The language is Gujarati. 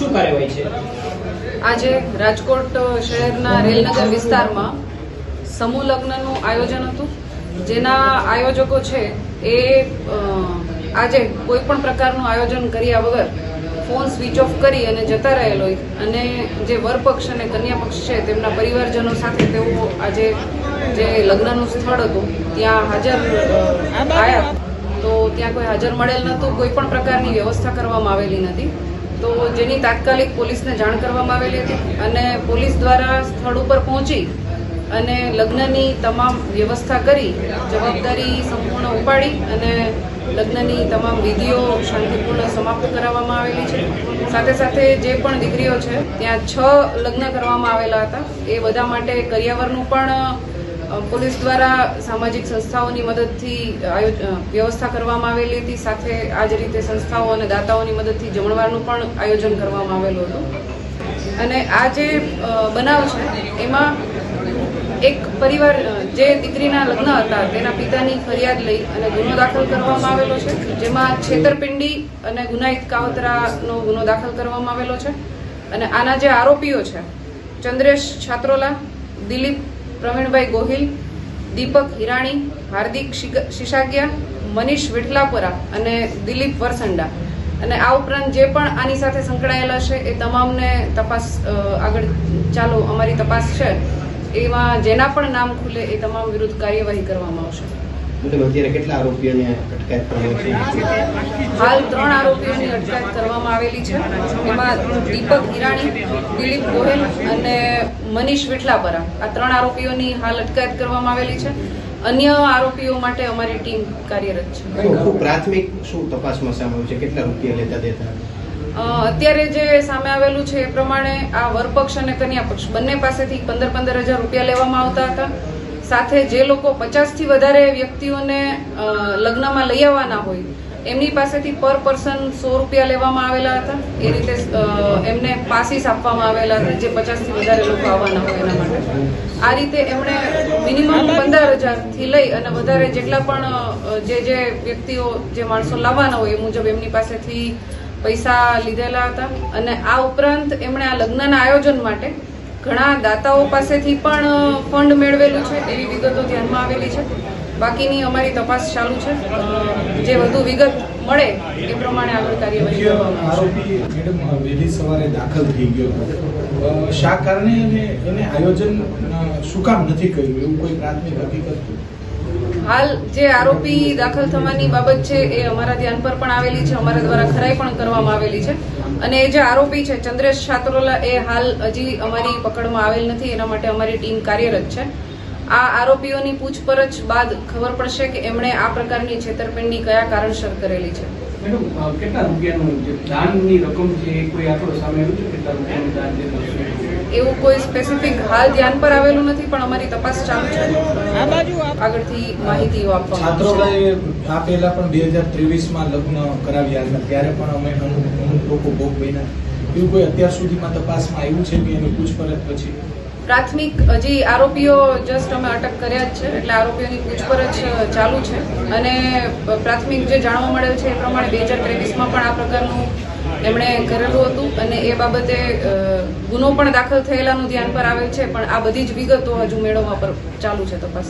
શું કાર્યવાહી છે? આજે રાજકોટ શહેરના રેલનગર વિસ્તારમાં સમૂહ લગ્નનું આયોજન હતું. જેના આયોજકો છે એ આજે કોઈ પણ પ્રકારનું આયોજન કર્યા વગર ફોન સ્વિચ ઓફ કરી અને જતા રહેલો અને જે વરપક્ષ અને કન્યા પક્ષ છે, તેમના પરિવારજનો સાથે તેઓ આજે જે લગ્નનું સ્થળ હતું, ત્યાં હાજર આવ્યા તો ત્યાં કોઈ હાજર મળેલ નહોતું, કોઈ પણ પ્રકારની વ્યવસ્થા કરવામાં આવેલી નથી. તો જેની તાત્કાલિક પોલીસને જાણ કરવામાં આવેલી હતી અને પોલીસ દ્વારા સ્થળ ઉપર પહોંચી અને લગ્નની તમામ વ્યવસ્થા કરી, જવાબદારી સંપૂર્ણ ઉપાડી અને લગ્નની તમામ વિધિઓ શાંતિપૂર્ણ સમાપ્ત કરાવવામાં આવેલી છે. સાથે સાથે જે પણ દીકરીઓ છે, ત્યાં છ લગ્ન કરવામાં આવેલા હતા. એ બધા માટે કરિયાવરનું પણ પોલીસ દ્વારા સામાજિક સંસ્થાઓની મદદથી વ્યવસ્થા કરવામાં આવેલી હતી. સાથે આ જ રીતે સંસ્થાઓ અને દાતાઓની મદદથી જમણવારનું પણ આયોજન કરવામાં આવેલું હતું. અને આ જે બનાવ છે, એમાં એક પરિવાર જે દીકરીના લગ્ન હતા, તેના પિતાની ફરિયાદ લઈ અને ગુનો દાખલ કરવામાં આવેલો છે. જેમાં છેતરપિંડી અને ગુનાહિત કાવતરાનો ગુનો દાખલ કરવામાં આવેલો છે. અને આના જે આરોપીઓ છે, ચંદ્રેશ છાત્રોલા, દિલીપ પ્રવીણભાઈ ગોહિલ, દીપક હિરાણી, હાર્દિક શિગ- શિશાગિયા, મનીષ વિઠલાપરા અને દિલીપ વરસંડા. અને આ ઉપરાંત જે પણ આની સાથે સંકળાયેલા છે એ તમામને તપાસ આગળ ચાલુ અમારી તપાસ છે. એમાં જેના પણ નામ ખુલે એ તમામ વિરુદ્ધ કાર્યવાહી કરવામાં આવશે. મતલબ અત્યારે કેટલા આરોપીઓને અટકાયત કરવામાં છે? હાલ ત્રણ આરોપીઓની અટકાયત કરવામાં આવેલી છે. એમાં દીપક હિરાણી દિલીપ ગોહેલ અને મનીષ વિઠલાપરા. આ ત્રણ આરોપીઓની હાલ અટકાયત કરવામાં આવેલી છે. અન્ય આરોપીઓ માટે અમારી ટીમ કાર્યરત છે. પ્રાથમિક શું તપાસમાં સામે છે? કેટલા રૂપિયા લેતા દેતા? અત્યારે જે સામે આવેલું છે એ પ્રમાણે આ વરપક્ષ અને કન્યા પક્ષ બંને પાસેથી પંદર પંદર હજાર રૂપિયા લેવામાં આવતા હતા. સાથે જે લોકો પચાસથી વધારે વ્યક્તિઓને લગ્નમાં લઈ આવવાના હોય, એમની પાસેથી પર પર્સન સો રૂપિયા લેવામાં આવેલા હતા. એ રીતે એમને પાસીસ આપવામાં આવેલા હતા જે પચાસથી વધારે લોકો આવવાના હોય એના માટે. આ રીતે એમણે મિનિમમ પંદર હજારથી લઈ અને વધારે જેટલા પણ જે જે વ્યક્તિઓ, જે માણસો લાવવાના હોય એ મુજબ એમની પાસેથી પૈસા લીધેલા હતા. અને આ ઉપરાંત એમણે આ લગ્નના આયોજન માટે ઘણા દાતાઓ પાસેથી પણ ફંડ મેળવેલું છે એવી વિગતો ધ્યાનમાં આવેલી છે. બાકીની અમારી તપાસ ચાલુ છે. જે વધુ વિગત મળે એ પ્રમાણે આગળ કાર્યવાહી આરોપી મેડમ વહેલી સવારે દાખલ થઈ ગયો શા કારણે એને એને આયોજન શું કામ નથી કર્યું? એવું કોઈ પ્રાથમિક હકીકત? હાલ જે આરોપી દાખલ થવાની બાબત છે એ અમારા ધ્યાન પર પણ આવેલી છે, અમારા દ્વારા ખરાઈ પણ કરવામાં આવેલી છે. અને જે આરોપી છે, ચંદ્રેશ છાત્રોલા, એ હાલ હજી અમારી પકડમાં આવેલ નથી, એના માટે અમારી ટીમ કાર્યરત છે. આ આરોપીઓની પૂછપરછ બાદ ખબર પડશે કે એમણે આ પ્રકારની છેતરપિંડી કયા કારણસર કરેલી છે. કેટલા રૂપિયાનું દાનની રકમ છે કોઈ આંકડો સામે આવ્યું છે? કેટલા રૂપિયાનું દાન જે એવું કોઈ સ્પેસિફિક હાલ ધ્યાન પર આવેલું નથી પણ અમારી તપાસ ચાલુ છે. આગળથી માહિતી આપવા આવશે. આ પહેલા પણ બે હજાર ત્રેવીસમાં લગ્ન કરાવ્યા હતા ત્યારે પણ અમે અમુક અમુક લોકો ભોગ બન્યા. એવું કોઈ અત્યાર સુધીમાં તપાસમાં આવ્યું છે કે એની પૂછપરછ પછી? પ્રાથમિક હજી આરોપીઓ જસ્ટ અમે અટક કર્યા જ છે એટલે આરોપીઓની પૂછપરછ ચાલુ છે. અને પ્રાથમિક જે જાણવા મળેલ છે એ પ્રમાણે બે હજાર ત્રેવીસમાં પણ આ પ્રકારનું એમણે કરેલું હતું અને એ બાબતે ગુનો પણ દાખલ થયેલાનું ધ્યાન પર આવેલ છે, પણ આ બધી જ વિગતો હજુ મેળવવા પર ચાલુ છે તપાસ.